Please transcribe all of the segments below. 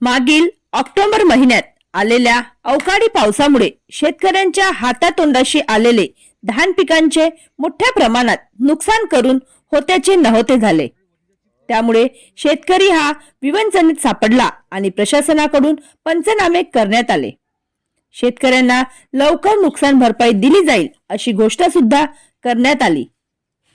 मागील ऑक्टोबर महिन्यात आलेल्या अवकाळी पावसामुळे शेतकऱ्यांच्या हातातोंडाशी आलेले धान पिकांचे मोठ्या प्रमाणात नुकसान करून होत्याचे नव्हते झाले. त्यामुळे शेतकरी हा विवंचनेत सापडला आणि प्रशासनाकडून पंचनामे करण्यात आले. शेतकऱ्यांना लवकर नुकसान भरपाई दिली जाईल अशी घोषणा सुद्धा करण्यात आली.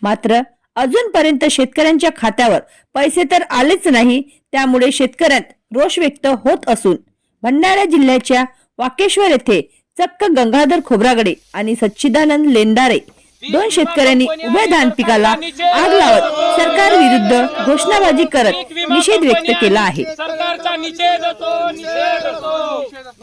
मात्र अजूनपर्यंत शेतकऱ्यांच्या खात्यावर पैसे तर आलेच नाही त्यामुळे शेतकऱ्यात रोष व्यक्त होत असून भंडारा जिल्ह्याच्या वाकेश्वर येथे चक्क गंगाधर खोब्रागडे आणि सच्चिदानंद लेंदारे दोन शेतकऱ्यांनी उभ्या धान पिकाला आग लावत सरकार विरुद्ध घोषणाबाजी करत निषेध व्यक्त केला आहे. सरकारचा निषेध असो निषेध असो.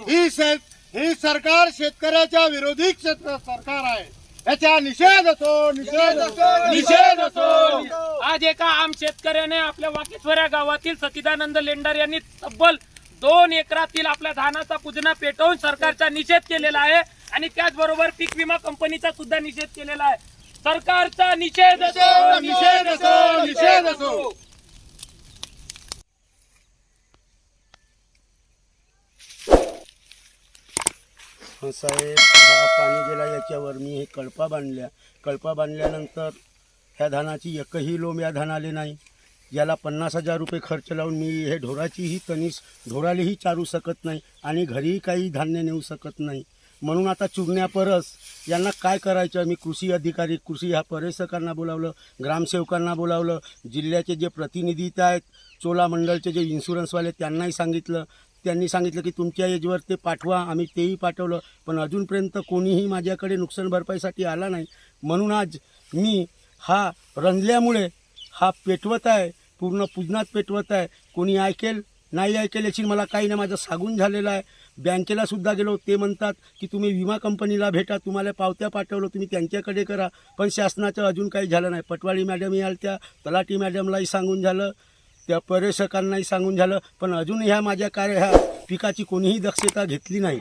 ही से- ही सरकार शेतकऱ्याच्या विरोधी क्षेत्र सरकार आहे. याचा निषेध असो निषेध असो निषेध असो. आज एका आम शेतकऱ्याने आपल्या वाकेश्वऱ्या गावातील सचिदानंद लेंडर यांनी तब्बल दोन एकरातील आपल्या धानाचा पुजना पेटवून सरकारचा निषेध केलेला आहे आणि त्याचबरोबर पीक विमा कंपनीचा सुद्धा निषेध केलेला आहे. सरकारचा निषेध असो निषेध असो. निषेध असो. साहेब हा पाणी गेला याच्यावर मी हे कळपा बांधल्या. कळपा बांधल्यानंतर ह्या धानाची एकही लोम या धानाले नाही. याला पन्नास हजार रुपये खर्च लावून मी हे ढोराचीही तनीस ढोरालेही चारू शकत नाही आणि घरीही काही धान्य नेऊ शकत नाही. म्हणून आता चुरण्या परस यांना काय करायचं? मी कृषी अधिकारी कृषी ह्या पर्यटकांना बोलावलं ग्रामसेवकांना बोलावलं. जिल्ह्याचे जे प्रतिनिधी आहेत चोला मंडळचे जे इन्शुरन्सवाले त्यांनाही सांगितलं. त्यांनी सांगितलं की तुमच्या एजवर ते पाठवा आम्ही तेही पाठवलं. पण अजूनपर्यंत कोणीही माझ्याकडे नुकसान भरपाईसाठी आला नाही. म्हणून आज मी हा रंजल्यामुळे हा पेटवत आहे पूर्ण पूजनात पेटवत आहे. कोणी ऐकेल नाही ऐकेल याची मला काही नाही. माझं सांगून झालेलं आहे. बँकेला सुद्धा गेलो. ते म्हणतात की तुम्ही विमा कंपनीला भेटा तुम्हाला पावत्या पाठवलं तुम्ही त्यांच्याकडे करा. पण शासनाचं अजून काही झालं नाही. पटवाडी मॅडमही आल्या तलाठी मॅडमलाही सांगून झालं. त्या पर्यटकांनाही सांगून झालं पण अजून ह्या माझ्या कार्य ह्या पिकाची कोणीही दक्षता घेतली नाही.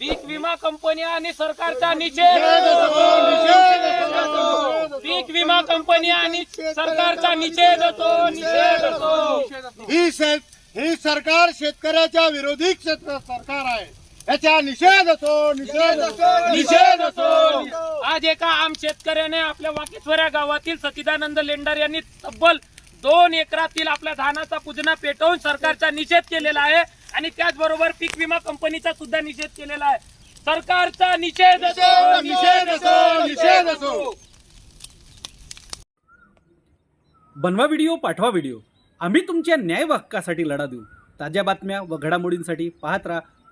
पीक विमा कंपनी आणि सरकारचा निषेध. पीक विमा कंपनी आणि सरकारचा निषेध असो निषेध ही से- ही सरकार शेतकऱ्याच्या विरोधी क्षेत्र सरकार आहे. याचा निषेध असो निषेध असो निषेध असो. आज एका आम शेतकऱ्याने आपल्या वाकेश्वऱ्या गावातील सचिदानंद लेंडर यांनी तब्बल दोन एकरातील आपल्या धानाचा पुजना पेटवून सरकारचा निषेध केलेला आहे आणि त्याचबरोबर पीक विमा कंपनीचा सुद्धा निषेध केलेला आहे. सरकारचा निषेध असो निषेध असो निषेध असो बनवा व्हिडिओ पाठवा व्हिडिओ. आम्ही तुमच्या न्याय हक्कासाठी लढा देऊ. ताज्या बातम्या व घडामोडींसाठी पाहत राहा